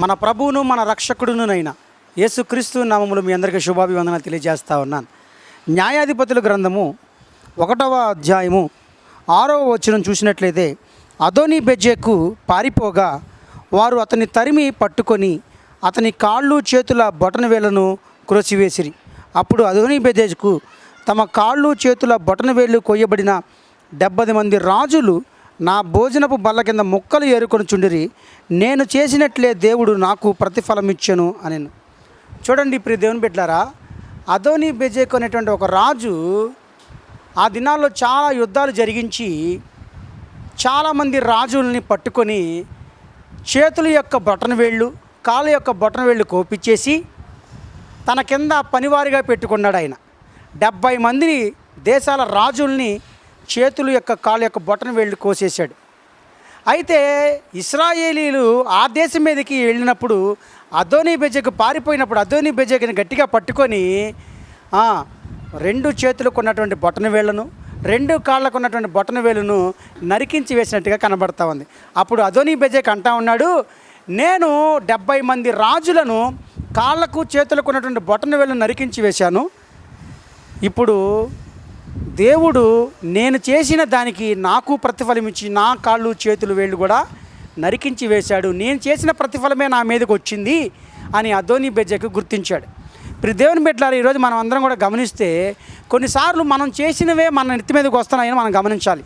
మన ప్రభువును మన రక్షకుడునునైనా యేసుక్రీస్తు నామములు మీ అందరికీ శుభాభివందనాలు తెలియజేస్తా ఉన్నాను. న్యాయాధిపతుల గ్రంథము ఒకటవ అధ్యాయము ఆరవ వచనం చూసినట్లయితే అదోని బెజ్జెకు పారిపోగా వారు అతని తరిమి పట్టుకొని అతని కాళ్ళు చేతుల బొటన వేలను క్రోసివేసిరి. అప్పుడు అదోని బెజెకు తమ కాళ్ళు చేతుల బొటన వేళ్ళు కొయ్యబడిన డెబ్బది మంది రాజులు నా భోజనపు బల్ల కింద ముక్కలు ఏరుకొని చుండిరి. నేను చేసినట్లే దేవుడు నాకు ప్రతిఫలం ఇచ్చెను అని చూడండి ఇప్పుడు దేవుని బిడ్డారా అదోని బెజేకు అనేటువంటి ఒక రాజు ఆ దినాల్లో చాలా యుద్ధాలు జరిగించి చాలామంది రాజుల్ని పట్టుకొని చేతుల యొక్క బొటన వేళ్ళు కాళ్ళ యొక్క బొటన వేళ్ళు కోపిచ్చేసి తన కింద పనివారిగా పెట్టుకున్నాడు ఆయన డెబ్భై మందిని దేశాల రాజుల్ని చేతులు యొక్క కాళ్ళ యొక్క బొటన వేళ్ళు కోసేశాడు. అయితే ఇస్రాయేలీలు ఆ దేశం మీదకి వెళ్ళినప్పుడు అదోని బెజకు పారిపోయినప్పుడు అదోని బెజకుని గట్టిగా పట్టుకొని రెండు చేతులకు ఉన్నటువంటి బొటన వేళ్ళను రెండు కాళ్ళకు ఉన్నటువంటి బొటన వేలును నరికించి వేసినట్టుగా కనబడతా ఉంది. అప్పుడు అదోని బెజక్ అంటా ఉన్నాడు నేను డెబ్బై మంది రాజులను కాళ్ళకు చేతులకు ఉన్నటువంటి బొటన వేలను నరికించి వేశాను. ఇప్పుడు దేవుడు నేను చేసిన దానికి నాకు ప్రతిఫలం ఇచ్చి నా కాళ్ళు చేతులు వేళ్ళు కూడా నరికించి వేశాడు. నేను చేసిన ప్రతిఫలమే నా మీదకి వచ్చింది అని అదోని బెజ్జకు గుర్తించాడు. ఇప్పుడు దేవుని బిడ్డలారు ఈరోజు మనం అందరం కూడా గమనిస్తే కొన్నిసార్లు మనం చేసినవే మన నెత్తి మీదకి వస్తున్నాయని మనం గమనించాలి.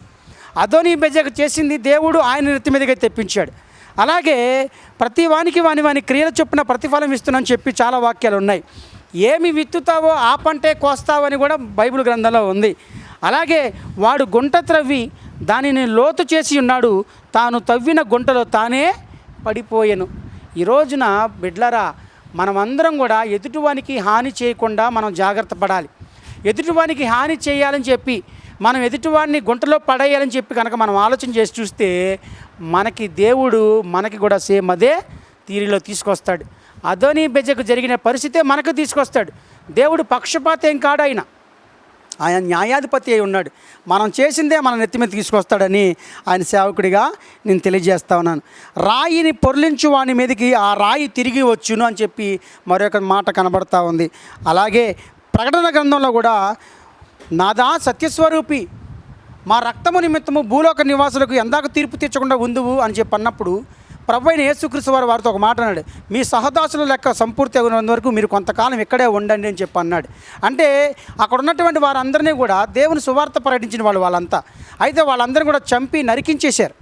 అదోని బెజ్జకు చేసింది దేవుడు ఆయన నెత్తి మీదకి తెప్పించాడు. అలాగే ప్రతి వానికి వాని వాని క్రియల చొప్పున ప్రతిఫలం ఇస్తున్నానని చెప్పి చాలా వాక్యాలు ఉన్నాయి. ఏమి విత్తుతావో ఆ పంటే కోస్తావని కూడా బైబిల్ గ్రంథంలో ఉంది. అలాగే వాడు గుంట త్రవ్వి దానిని లోతు చేసి ఉన్నాడు. తాను తవ్విన గుంటలో తానే పడిపోయాను. ఈ రోజున బిడ్లరా మనమందరం కూడా ఎదుటివానికి హాని చేయకుండా మనం జాగ్రత్త పడాలి. ఎదుటివానికి హాని చేయాలని చెప్పి మనం ఎదుటివాడిని గుంటలో పడేయాలని చెప్పి కనుక మనం ఆలోచన చేసి చూస్తే మనకి దేవుడు మనకి కూడా సేమ్ అదే తీరిలో తీసుకొస్తాడు. అదోని బెజకు జరిగిన పరిస్థితే మనకు తీసుకొస్తాడు. దేవుడు పక్షపాతం కాడు ఆయన. ఆయన న్యాయాధిపతి అయి ఉన్నాడు. మనం చేసిందే మన నెత్తి మీద తీసుకొస్తాడని ఆయన సేవకుడిగా నేను తెలియజేస్తా ఉన్నాను. రాయిని పొర్లించు వాని మీదకి ఆ రాయి తిరిగి వచ్చును అని చెప్పి మరొక మాట కనబడతా ఉంది. అలాగే ప్రకటన గ్రంథంలో కూడా నాదా సత్యస్వరూపి మా రక్తము నిమిత్తము భూలోక నివాసులకు ఎందాక తీర్పు తీర్చకుండా ఉందువు అని చెప్పి అన్నప్పుడు ప్రభు అయిన యేసుక్రీస్తు వారు వారితో ఒక మాట అన్నాడు మీ సహదాసుల లెక్క సంపూర్తి అయినంత వరకు మీరు కొంతకాలం ఇక్కడే ఉండండి అని చెప్పి అన్నాడు. అంటే అక్కడ ఉన్నటువంటి వారందరినీ కూడా దేవుని సువార్త ప్రకటించిన వాళ్ళు వాళ్ళంతా. అయితే వాళ్ళందరినీ కూడా చంపి నరికించేశారు.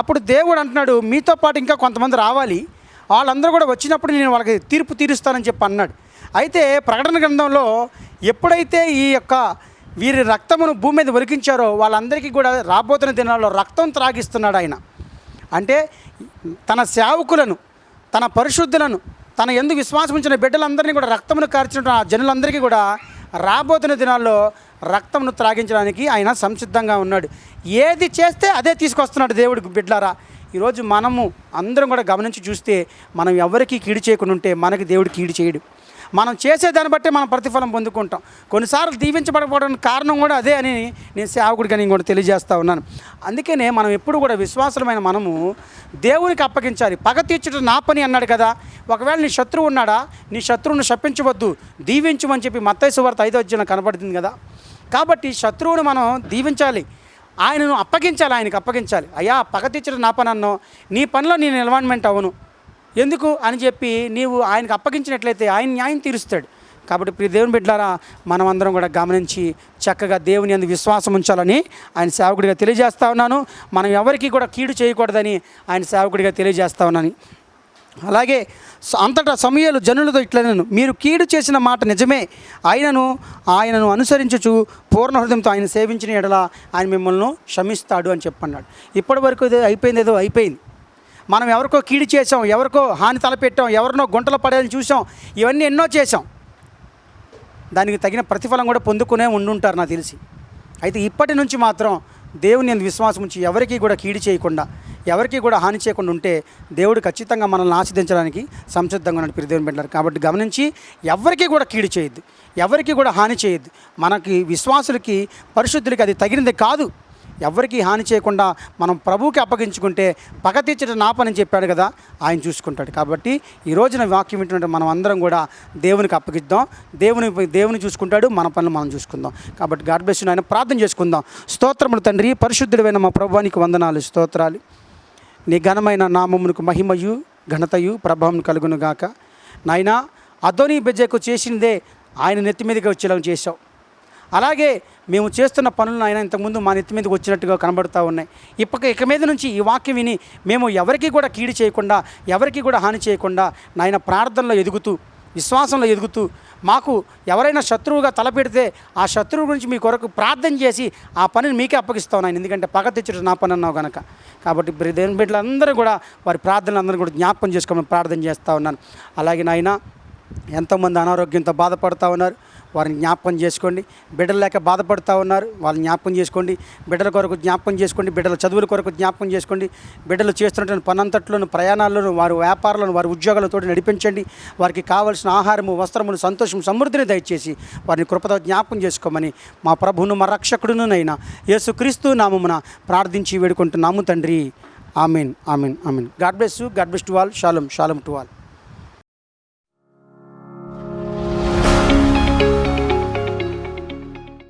అప్పుడు దేవుడు అంటున్నాడు మీతో పాటు ఇంకా కొంతమంది రావాలి. వాళ్ళందరూ కూడా వచ్చినప్పుడు నేను వాళ్ళకి తీర్పు తీరుస్తానని చెప్పి అన్నాడు. అయితే ప్రకటన గ్రంథంలో ఎప్పుడైతే ఈ యొక్క వీరి రక్తమును భూమి మీద ఒలికించారో వాళ్ళందరికీ కూడా రాబోతున్న దినాల్లో రక్తం త్రాగిస్తున్నాడు ఆయన. అంటే తన సేవకులను తన పరిశుద్ధులను తన ఎందు విశ్వాసం ఉంచిన బిడ్డలందరినీ కూడా రక్తమును కార్చిన ఆ జనులందరికీ కూడా రాబోతున్న దినాల్లో రక్తమును త్రాగించడానికి ఆయన సంసిద్ధంగా ఉన్నాడు. ఏది చేస్తే అదే తీసుకొస్తున్నాడు దేవుడికి బిడ్డలారా ఈరోజు మనము అందరం కూడా గమనించి చూస్తే మనం ఎవరికీ కీడు చేయకుండా ఉంటే మనకి దేవుడు కీడు చేయడు. మనం చేసే దాన్ని బట్టే మనం ప్రతిఫలం పొందుకుంటాం. కొన్నిసార్లు దీవించబడకపోవడానికి కారణం కూడా అదే అని నేను సేవకుడిగా నేను కూడా తెలియజేస్తా ఉన్నాను. అందుకనే మనం ఎప్పుడు కూడా విశ్వాసమైన మనము దేవునికి అప్పగించాలి. పగ తీర్చుట నా పని అన్నాడు కదా. ఒకవేళ నీ శత్రువు ఉన్నాడా? నీ శత్రువును శపించవద్దు. దీవించమని చెప్పి మత్తైసు వార్త ఐదో వచ్చిన కనబడుతుంది కదా. కాబట్టి శత్రువును మనం దీవించాలి. ఆయనను అప్పగించాలి. ఆయనకు అప్పగించాలి. అయ్యా పగ తీర్చడం నా పని అన్నో. నీ పనిలో నేను ఇన్వాల్వ్మెంట్ అవును. ఎందుకు అని చెప్పి నీవు ఆయనకు అప్పగించినట్లయితే ఆయన న్యాయం తీరుస్తాడు. కాబట్టి ప్రియ దేవుని బిడ్డారా మనం అందరం కూడా గమనించి చక్కగా దేవుని అందు విశ్వాసం ఉంచాలని ఆయన సేవకుడిగా తెలియజేస్తా ఉన్నాను. మనం ఎవరికి కూడా కీడు చేయకూడదని ఆయన సేవకుడిగా తెలియజేస్తా ఉన్నాను. అలాగే అంతటా సమయాలు జనులతో ఇట్లనను. మీరు కీడు చేసిన మాట నిజమే. ఆయనను ఆయనను అనుసరించుచు పూర్ణ హృదయంతో ఆయన సేవించిన ఎడల ఆయన మిమ్మల్ని క్షమిస్తాడు అని చెప్పన్నాడు. ఇప్పటి వరకు ఏదో అయిపోయింది ఏదో అయిపోయింది. మనం ఎవరికో కీడు చేసాం ఎవరికో హాని తలపెట్టాం ఎవరినో గుంటలో పడేయాలని చూసాం ఇవన్నీ ఎన్నో చేసాం దానికి తగిన ప్రతిఫలం కూడా పొందుకునే ఉండుంటారు నాకు తెలిసి. అయితే ఇప్పటి నుంచి మాత్రం దేవుని అందు విశ్వాసం ఉంచి ఎవరికి కూడా కీడు చేయకుండా ఎవరికి కూడా హాని చేయకుండా ఉంటే దేవుడు ఖచ్చితంగా మనల్ని ఆస్వాదించడానికి సంసిద్ధంగా ఉన్నాడు ప్రియ పెట్టారు కాబట్టి గమనించి ఎవరికి కూడా కీడు చేయొద్దు ఎవరికి కూడా హాని చేయొద్దు. మనకి విశ్వాసులకి పరిశుద్ధులకి అది తగినది కాదు. ఎవరికి హాని చేయకుండా మనం ప్రభువుకి అప్పగించుకుంటే పగ తీర్చడం నా పని చెప్పాడు కదా ఆయన చూసుకుంటాడు. కాబట్టి ఈ రోజున వాక్యం ఏంటంటే మనం అందరం కూడా దేవునికి అప్పగిద్దాం. దేవుని దేవుని చూసుకుంటాడు మన పనులు మనం చూసుకుందాం. కాబట్టి గాడ్ బ్లెస్ ఆయన ప్రార్థన చేసుకుందాం. స్తోత్రములు తండ్రి పరిశుద్ధుడైన మా ప్రభువానికి వందనాలు స్తోత్రాలు. నీ ఘనమైన నామమునకు మహిమయు ఘనతయు ప్రభావం కలుగును గాక. నాయనా అదోని బెజ్జకు చేసిందే ఆయన నెత్తి మీదకి వచ్చేలా చేశావు. అలాగే మేము చేస్తున్న పనులను ఆయన ఇంతకుముందు మా నెత్తి మీదకి వచ్చినట్టుగా కనబడుతూ ఉన్నాయి. ఇప్పక ఇక మీద నుంచి ఈ వాక్యం విని మేము ఎవరికి కూడా కీడు చేయకుండా ఎవరికి కూడా హాని చేయకుండా నాయన ప్రార్థనలో ఎదుగుతూ విశ్వాసంలో ఎదుగుతూ మాకు ఎవరైనా శత్రువుగా తలపెడితే ఆ శత్రువు గురించి మీ కొరకు ప్రార్థన చేసి ఆ పనిని మీకే అప్పగిస్తాను ఆయన ఎందుకంటే పగ తెచ్చుడు నా పని అన్నావు కనుక కాబట్టి ఇప్పుడు దేవుని బిడ్డలందరూ కూడా వారి ప్రార్థనలు అందరూ కూడా జ్ఞాపకం చేసుకోమని ప్రార్థన చేస్తూ ఉన్నాను. అలాగే నాయన ఎంతోమంది అనారోగ్యంతో బాధపడుతూ ఉన్నారు. వారిని జ్ఞాపకం చేసుకోండి. బిడ్డలు లేక బాధపడుతూ ఉన్నారు వాళ్ళని జ్ఞాపకం చేసుకోండి. బిడ్డల కొరకు జ్ఞాపకం చేసుకోండి. బిడ్డల చదువుల కొరకు జ్ఞాపకం చేసుకోండి. బిడ్డలు చేస్తున్నటువంటి పనంతట్లోను ప్రయాణాల్లోను వారి వ్యాపారాలను వారి ఉద్యోగాలతో నడిపించండి. వారికి కావలసిన ఆహారము వస్త్రములు సంతోషం సమృద్ధిని దయచేసి వారిని కృపతో జ్ఞాపకం చేసుకోమని మా ప్రభువును మా రక్షకుడునైనా యేసుక్రీస్తు నామమున ప్రార్థించి వేడుకుంటున్నాము తండ్రి. Amen amen amen. God bless you God bless to all. Shalom shalom to all.